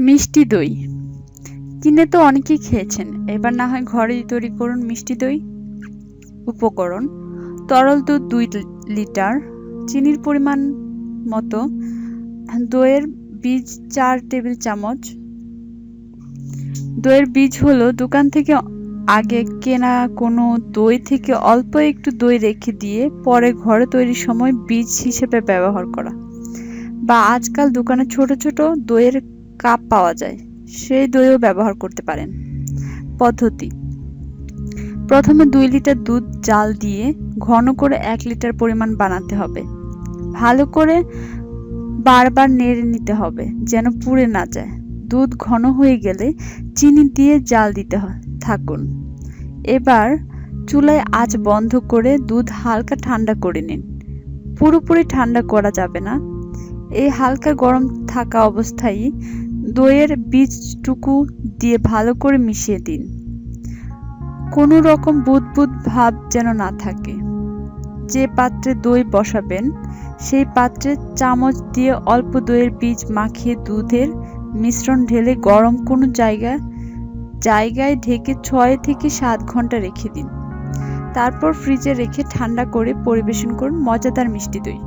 মিষ্টি দই। কিনে তো অনেকেই খেয়েছেন, এবার না হয় ঘরেই তৈরি করুন মিষ্টি দই। উপকরণ, তরল দুধ দুই লিটার, চিনির পরিমাণ মতো, দইয়ের বীজ চার টেবিল চামচ। দইয়ের বীজ হলো দোকান থেকে আগে কেনা কোনো দই থেকে অল্প একটু দই রেখে দিয়ে পরে ঘরে তৈরির সময় বীজ হিসেবে ব্যবহার করা। বা আজকাল দোকানে ছোট ছোট দইয়ের কাপ পাওয়া যায়। সেই দইও ব্যবহার করতে পারেন। পদ্ধতি। প্রথমে দুই লিটার দুধ জাল দিয়ে ঘন করে এক লিটার পরিমাণ বানাতে হবে। ভালো করে বারবার নেড়ে নিতে হবে যেন পুড়ে না যায়। দুধ ঘন হয়ে গেলে চিনি দিয়ে জাল দিতে থাকুন। এবার চুলায় আঁচ বন্ধ করে দুধ হালকা ঠান্ডা করে নিন। পুরোপুরি ঠান্ডা করা যাবে না। এই হালকা গরম থাকা অবস্থায় দইয়ের বীজটুকু দিয়ে ভালো করে মিশিয়ে দিন। কোনো রকম বুদবুদ ভাব যেন না থাকে। যে পাত্রে দই বসাবেন, সেই পাত্রে চামচ দিয়ে অল্প দইয়ের বীজ মাখিয়ে দুধের মিশ্রণ ঢেলে গরম কোনো জায়গা, জায়গায় ঢেকে ছয় থেকে সাত ঘণ্টা রেখে দিন। তারপর ফ্রিজে রেখে ঠান্ডা করে পরিবেশন করুন মজাদার মিষ্টি দই।